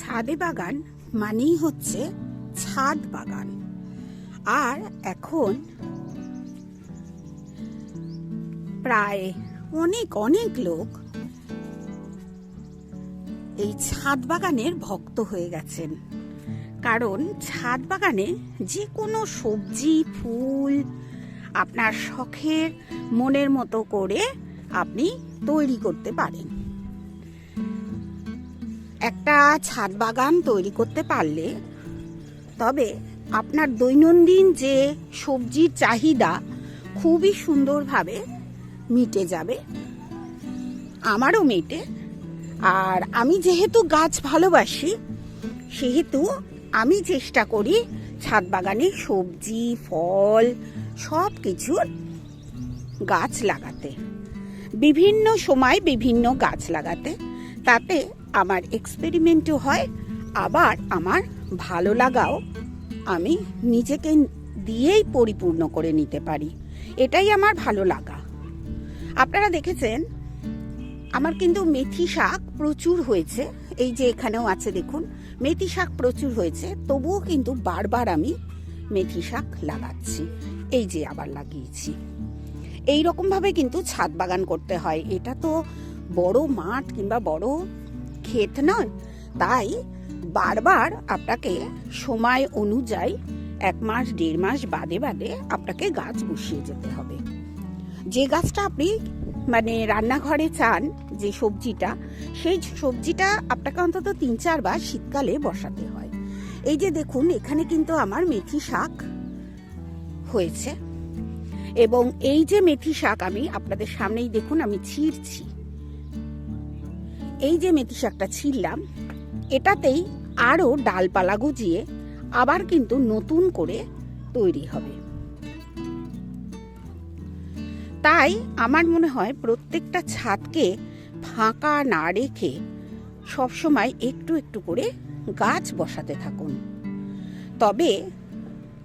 ছাদে বাগান মানেই হচ্ছে ছাদ বাগান। আর এখন প্রায় অনেক অনেক লোক এই ছাদ বাগানের ভক্ত হয়ে গেছেন। কারণ ছাদ বাগানে যে কোনো সবজি, ফুল আপনার শখের মনের মতো করে আপনি তৈরি করতে পারেন। একটা ছাদ বাগান তৈরি করতে পারলে, তবে আপনার দৈনন্দিন যে সবজির চাহিদা খুবই সুন্দরভাবে মিটে যাবে। আমারও মেটে। আর আমি যেহেতু গাছ ভালোবাসি, সেহেতু আমি চেষ্টা করি ছাদ বাগানে সবজি, ফল সব কিছুর গাছ লাগাতে। বিভিন্ন সময় বিভিন্ন গাছ লাগাতে। তাতে আমার এক্সপেরিমেন্টও হয়, আবার আমার ভালো লাগাও আমি নিজেকে দিয়েই পরিপূর্ণ করে নিতে পারি। এটাই আমার ভালো লাগা। আপনারা দেখেছেন, আমার কিন্তু মেথি শাক প্রচুর হয়েছে। এই যে এখানেও আছে দেখুন, মেথি শাক প্রচুর হয়েছে, তবুও কিন্তু বারবার আমি মেথি শাক লাগাচ্ছি। এই যে আবার লাগিয়েছি। এই রকম ভাবে কিন্তু ছাদ বাগান করতে হয়। এটা তো বড় মাঠ কিংবা বড় ক্ষেত নয়। তাই বারবার আপনাকে সময় অনুযায়ী এক মাস, দেড় মাস বাদে বাদে আপনাকে গাছ বসিয়ে যেতে হবে। যে গাছটা আপনি মানে রান্নাঘরে চান, যে সবজিটা, সেই সবজিটা আপনাকে অন্তত তিন চারবার শীতকালে বসাতে হয়। এই যে দেখুন, এখানে কিন্তু আমার মেথি শাক হয়েছে। এবং এই যে মেথি শাক আমি আপনাদের সামনেই দেখুন, আমি ছিঁড়ছি। এই যে মেথি শাকটা ছিঁড়লাম, এটাতেই আরও ডালপালা গুজিয়ে আবার কিন্তু নতুন করে তৈরি হবে। তাই আমার মনে হয় প্রত্যেকটা ছাদকে ফাঁকা না রেখে সবসময় একটু একটু করে গাছ বসাতে থাকুন। তবে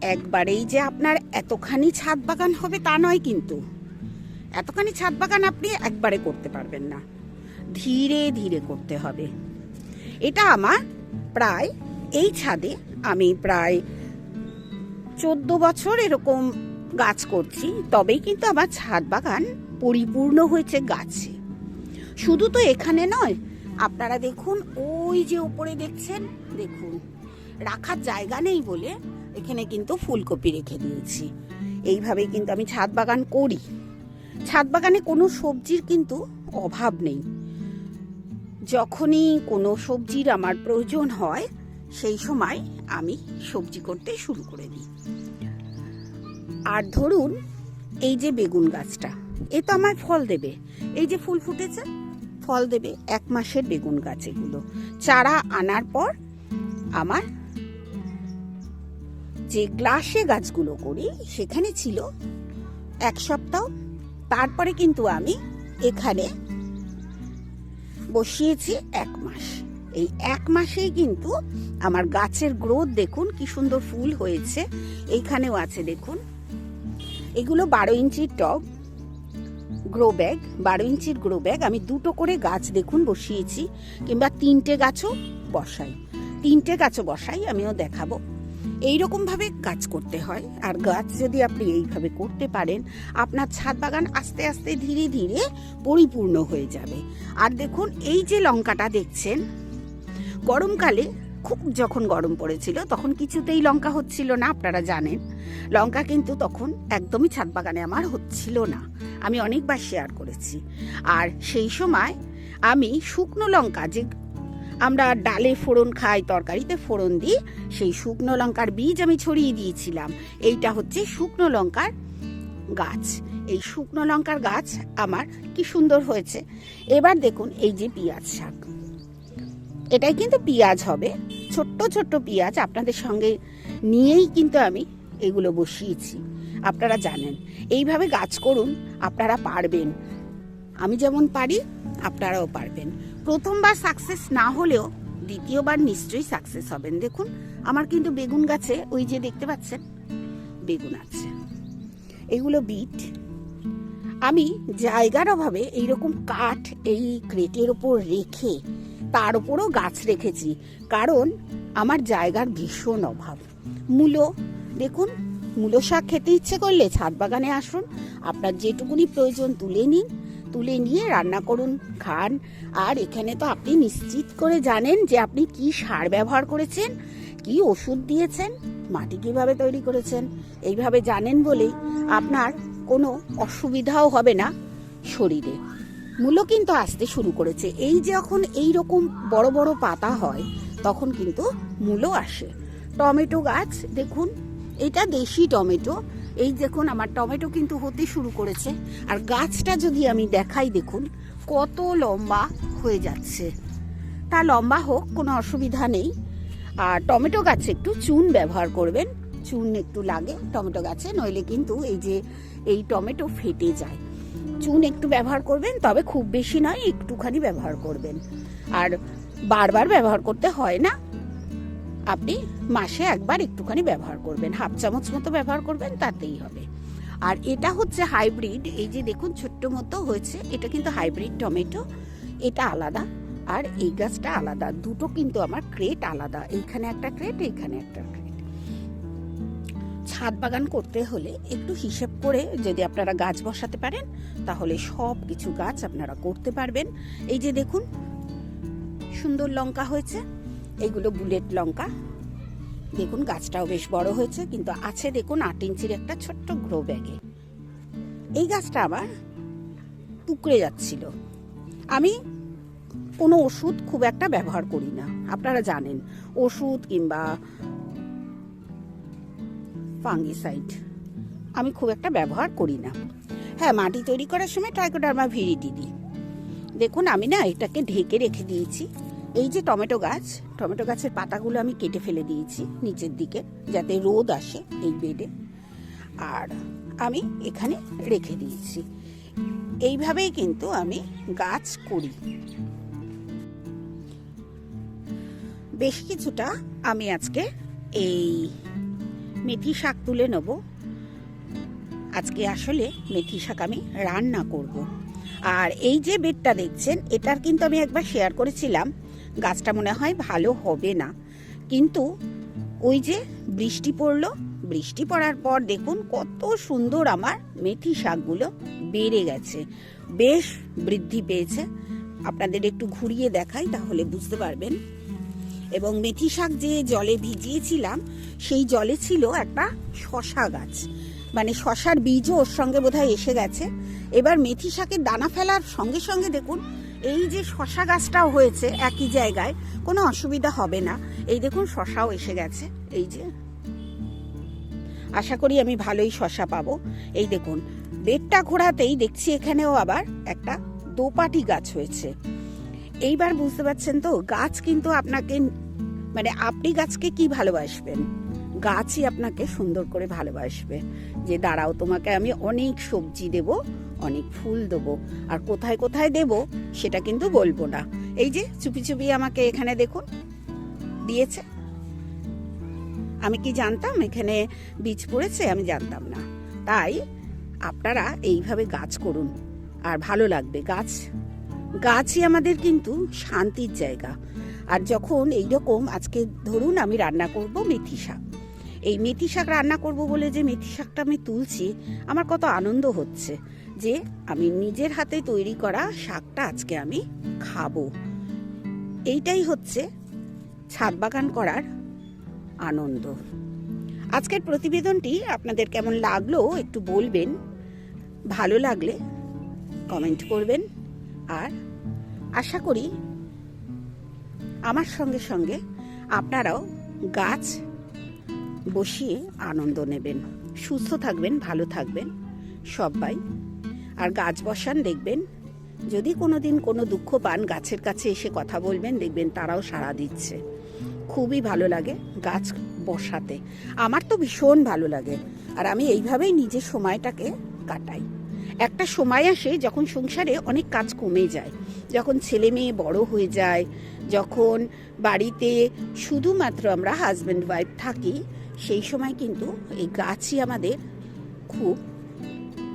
একবারেই যে আপনার এতখানি ছাদ বাগান হবে তা নয় কিন্তু। এতখানি ছাদ বাগান আপনি একবারে করতে পারবেন না। ধীরে ধীরে করতে হবে। এটা আমার প্রায়, এই ছাদে আমি প্রায় চোদ্দ বছর এরকম গাছ করছি, তবেই কিন্তু আমার ছাদ বাগান পরিপূর্ণ হয়েছে গাছে। শুধু তো এখানে নয়, আপনারা দেখুন, ওই যে উপরে দেখছেন, দেখুন, রাখার জায়গা নেই বলে এখানে কিন্তু ফুলকপি রেখে দিয়েছি। এইভাবেই কিন্তু আমি ছাদ বাগান করি। ছাদ বাগানে কোনো সবজির কিন্তু অভাব নেই। যখনই কোনো সবজির আমার প্রয়োজন হয়, সেই সময় আমি সবজি করতে শুরু করে দিই। আর ধরুন, এই যে বেগুন গাছটা, এ তো আমায় ফল দেবে। এই যে ফুল ফুটেছে, ফল দেবে এক মাসের বেগুন গাছ এগুলো। চারা আনার পর আমার যে গ্লাসে গাছগুলো করি, সেখানে ছিল এক সপ্তাহ। তারপরে কিন্তু আমি এখানে বসিয়েছি এক মাস। এই এক মাসেই কিন্তু আমার গাছের গ্রোথ দেখুন কি সুন্দর ফুল হয়েছে। এইখানেও আছে দেখুন। এগুলো বারো ইঞ্চির টব। গ্রো ব্যাগ বারো ইঞ্চির গ্রো ব্যাগ আমি দুটো করে গাছ দেখুন বসিয়েছি, কিংবা তিনটে গাছও বসাই। তিনটে গাছও বসাই, আমিও দেখাবো। এইরকম ভাবে গাছ করতে হয়। আর গাছ যদি আপনি এইভাবে করতে পারেন, আপনার ছাদ বাগান আস্তে আস্তে ধীরে ধীরে পরিপূর্ণ হয়ে যাবে। আর দেখুন, এই যে লঙ্কাটা দেখছেন, গরমকালে খুব যখন গরম পড়েছিল, তখন কিছুতেই লঙ্কা হচ্ছিল না, আপনারা জানেন। লঙ্কা কিন্তু তখন একদমই ছাদ বাগানে আমার হচ্ছিল না। আমি অনেকবার শেয়ার করেছি। আর সেই সময় আমি শুকনো লঙ্কা, যে আমরা ডালে ফোড়ন খাই, তরকারিতে ফোড়ন দিই। সেই শুকনো লঙ্কার বীজ আমি ছড়িয়ে দিয়েছিলাম। এইটা হচ্ছে শুকনো লঙ্কার গাছ। এই শুকনো লঙ্কার গাছ আমার কি সুন্দর হয়েছে। এবার দেখুন এই যে পেঁয়াজ শাক। এটাই কিন্তু পেঁয়াজ হবে। ছোট্ট ছোট্ট পেঁয়াজ আপনাদের সঙ্গে নিয়েই কিন্তু আমি এগুলো বসিয়েছি। আপনারা জানেন। এইভাবে গাছ করুন, আপনারা পারবেন। আমি যেমন পারি, আপনারাও পারবেন। প্রথমবার সাকসেস না হলেও দ্বিতীয়বার নিশ্চয়ই সাকসেস হবেন। দেখুন, আমার কিন্তু বেগুন গাছে, ওই যে দেখতে পাচ্ছেন, বেগুন আছে। এগুলো বিট। আমি জায়গার অভাবে এইরকম কাঠ এই ক্রেটের ওপর রেখে তার উপরও গাছ রেখেছি, কারণ আমার জায়গার ভীষণ অভাব। মূলো, দেখুন, মূলো শাক খেতে ইচ্ছে করলে ছাদ বাগানে আসুন, আপনার যেটুকুনি প্রয়োজন তুলে নিন তুলে নিয়ে রান্না করুন, খান। আর এখানে তো আপনি নিশ্চিত করে জানেন যে আপনি কি সার ব্যবহার করেছেন, কি ওষুধ দিয়েছেন, মাটি কীভাবে তৈরি করেছেন। এইভাবে জানেন বলেই আপনার কোনো অসুবিধাও হবে না শরীরে। মূলো কিন্তু আসতে শুরু করেছে। এই যখন এই রকম বড় বড় পাতা হয়, তখন কিন্তু মূলো আসে। টমেটো গাছ, দেখুন, এটা দেশি টমেটো। এই দেখুন, আমার টমেটো কিন্তু হতে শুরু করেছে। আর গাছটা যদি আমি দেখাই, দেখুন, কত লম্বা হয়ে যাচ্ছে। তা লম্বা হোক, কোনো অসুবিধা নেই। আর টমেটো গাছে একটু চুন ব্যবহার করবেন। চুন একটু লাগে টমেটো গাছে, নইলে কিন্তু এই যে, এই টমেটো ফেটে যায়। চুন একটু ব্যবহার করবেন, তবে খুব বেশি নয়, একটুখানি ব্যবহার করবেন। আর বারবার ব্যবহার করতে হয় না। আপনি মাসে একবার একটুখানি ব্যবহার করবেন, হাফ চামচ মতো ব্যবহার করবেন, তাতেই হবে। আর এটা হচ্ছে হাইব্রিড, এই যে দেখুন ছোট্ট মতো হয়েছে, এটা কিন্তু হাইব্রিড টমেটো, এটা আলাদা, আর এই গাছটা আলাদা। দুটো কিন্তু আমার ক্রেট আলাদা, এইখানে একটা ক্রেট, এইখানে একটা ক্রেট। ছাদ বাগান করতে হলে একটু হিসেব করে যদি আপনারা গাছ বসাতে পারেন, তাহলে সব কিছু গাছ আপনারা করতে পারবেন। এই যে দেখুন, সুন্দর লঙ্কা হয়েছে। এইগুলো বুলেট লঙ্কা। দেখুন, গাছটাও বেশ বড় হয়েছে, কিন্তু আছে দেখুন আট ইঞ্চির একটা ছোট্ট গ্রো ব্যাগে এই গাছটা আবার টুকরে যাচ্ছিল। আমি কোনো ওষুধ খুব একটা ব্যবহার করি না, আপনারা জানেন, ওষুধ কিংবা ফাঙ্গিসাইড আমি খুব একটা ব্যবহার করি না। হ্যাঁ মাটি তৈরি করার সময় ট্রাইকোডার্মা ভিরিটি দিই দেখুন, আমি না এটাকে ঢেকে রেখে দিয়েছি। এই যে টমেটো গাছ, টমেটো গাছের পাতাগুলো আমি কেটে ফেলে দিয়েছি নিচের দিকে, যাতে রোদ আসে এই বেডে আর আমি এখানে রেখে দিয়েছি। এইভাবেই কিন্তু আমি গাছ করি। বেশ কিছুটা আমি আজকে এই মেথি শাক তুলে নেব। আজকে আসলে মেথি শাক আমি রান্না করব। আর এই যে বেডটা দেখছেন, এটার কিন্তু আমি একবার শেয়ার করেছিলাম। গাছটা মনে হয় ভালো হবে না। কিন্তু ওই যে বৃষ্টি পড়ল, বৃষ্টি পড়ার পর দেখুন কত সুন্দর আমার মেথি শাকগুলো বেড়ে গেছে। বেশ বৃদ্ধি পেয়েছে। আপনাদের একটু ঘুরিয়ে দেখাই তাহলে বুঝতে পারবেন। এবং মেথি শাক যে জলে ভিজিয়েছিলাম, সেই জলে ছিল একটা শশা গাছ। মানে শশার বীজও ওর সঙ্গে বোধহয় এসে গেছে। এবার মেথি শাকের দানা ফেলার সঙ্গে সঙ্গে দেখুন এই যে শশা গাছটাও হয়েছে একই জায়গায়, কোনো অসুবিধা হবে না। এই দেখুন, শশাও এসে গেছে। এই যে, আশা করি আমি ভালোই শশা পাবো। এই দেখুন বেডটা ঘোরাতেই দেখছি এখানেও আবার একটা দোপাটি গাছ হয়েছে। এইবার বুঝতে পারছেন তো, গাছ কিন্তু আপনাকে মানে আপনি গাছকে কি ভালোবাসবেন? গাছই আপনাকে সুন্দর করে ভালোবাসবে। যে দাঁড়াও, তোমাকে আমি অনেক সবজি দেব। অনেক ফুল দেবো। আর কোথায় কোথায় দেব সেটা কিন্তু বলব না। এই যে চুপি চুপি আমাকে এখানে দেখুন, দিয়েছে। আমি কি জানতাম এখানে বীজ পড়েছে? আমি জানতাম না। তাই আপনারা এইভাবে গাছ করুন, আর ভালো লাগবে। গাছ, গাছই আমাদের কিন্তু শান্তির জায়গা। আর যখন এইরকম আজকে ধরুন আমি রান্না করব মেথি শাক। এই মেথি শাক রান্না করব বলে যে মেথি শাকটা আমি তুলছি, আমার কত আনন্দ হচ্ছে। যে আমি নিজের হাতে তৈরি করা শাকটা আজকে আমি খাব। এইটাই হচ্ছে ছাদ বাগান করার আনন্দ। আজকের প্রতিবেদনটি আপনাদের কেমন লাগল একটু বলবেন। ভালো লাগলে কমেন্ট করবেন। আর আশা করি আমার সঙ্গে সঙ্গে আপনারাও গাছ বসিয়ে আনন্দ নেবেন। সুস্থ থাকবেন, ভালো থাকবেন সবাই। আর গাছ বসান, দেখবেন যদি কোনো দিন কোনো দুঃখ পান, গাছের কাছে এসে কথা বলবেন, দেখবেন তারাও সাড়া দিচ্ছে। খুবই ভালো লাগে গাছ বসাতে। আমার তো ভীষণ ভালো লাগে আর আমি এইভাবেই নিজের সময়টাকে কাটাই। একটা সময় আসে যখন সংসারে অনেক কাজ কমে যায়। যখন ছেলে মেয়ে বড় হয়ে যায়, যখন বাড়িতে শুধুমাত্র আমরা হাজব্যান্ড ওয়াইফ থাকি, সেই সময় কিন্তু এই গাছই আমাদের খুব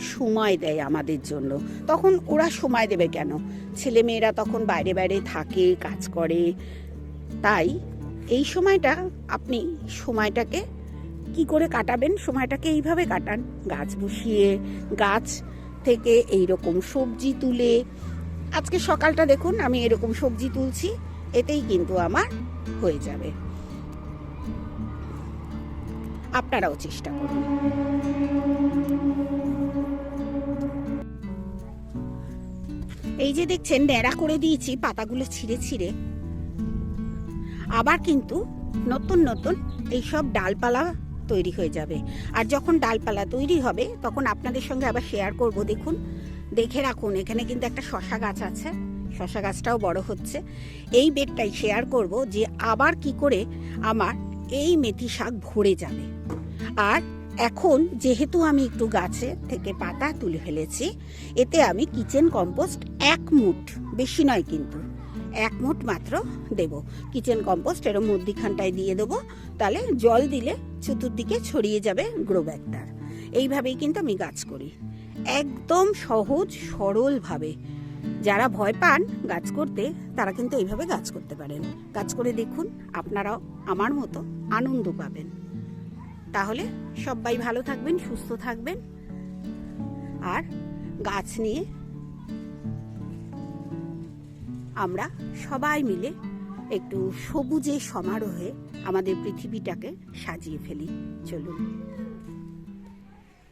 সময় দেয় আমাদের জন্য। তখন ওরা সময় দেবে কেন? ছেলে মেয়েরা তখন বাইরে বাইরে থাকে, কাজ করে। তাই এই সময়টা আপনি সময়টাকে কি করে কাটাবেন? সময়টাকে এইভাবে কাটান। গাছ বসিয়ে, গাছ থেকে এই রকম সবজি তুলে। আজকে সকালটা দেখুন, আমি এরকম সবজি তুলছি, এতেই কিন্তু আমার হয়ে যাবে। আপনারাও চেষ্টা করুন। এই যে দেখছেন, ন্যাড়া করে দিয়েছি, পাতাগুলো ছিঁড়ে ছিঁড়ে। আবার কিন্তু নতুন নতুন এইসব ডালপালা তৈরি হয়ে যাবে। আর যখন ডালপালা তৈরি হবে, তখন আপনাদের সঙ্গে আবার শেয়ার করব। দেখুন, দেখে রাখুন, এখানে কিন্তু একটা শশা গাছ আছে। শশা গাছটাও বড় হচ্ছে। এই বেডটাই শেয়ার করব যে আবার কি করে আমার এই মেথি শাক ভরে যাবে। আর এখন যেহেতু আমি একটু গাছে থেকে পাতা তুলে ফেলেছি, এতে আমি কিচেন কম্পোস্ট এক মুঠ, বেশি নয় কিন্তু, এক মুঠ মাত্র দেব। কিচেন কম্পোস্ট এর মধ্যিখানটায় দিয়ে দেবো, তাহলে জল দিলে চতুর্দিকে ছড়িয়ে যাবে গ্রো ব্যাগটার এইভাবেই কিন্তু আমি গাছ করি। একদম সহজ, সরলভাবে। যারা ভয় পান গাছ করতে, তারা কিন্তু এইভাবে গাছ করতে পারেন। গাছ করে দেখুন, আপনারাও আমার মতো আনন্দ পাবেন। তাহলে সবাই ভালো থাকবেন, সুস্থ থাকবেন। আর গাছ নিয়ে আমরা সবাই মিলে একটু সবুজে সমারোহে আমাদের পৃথিবীটাকে সাজিয়ে ফেলি। চলুন।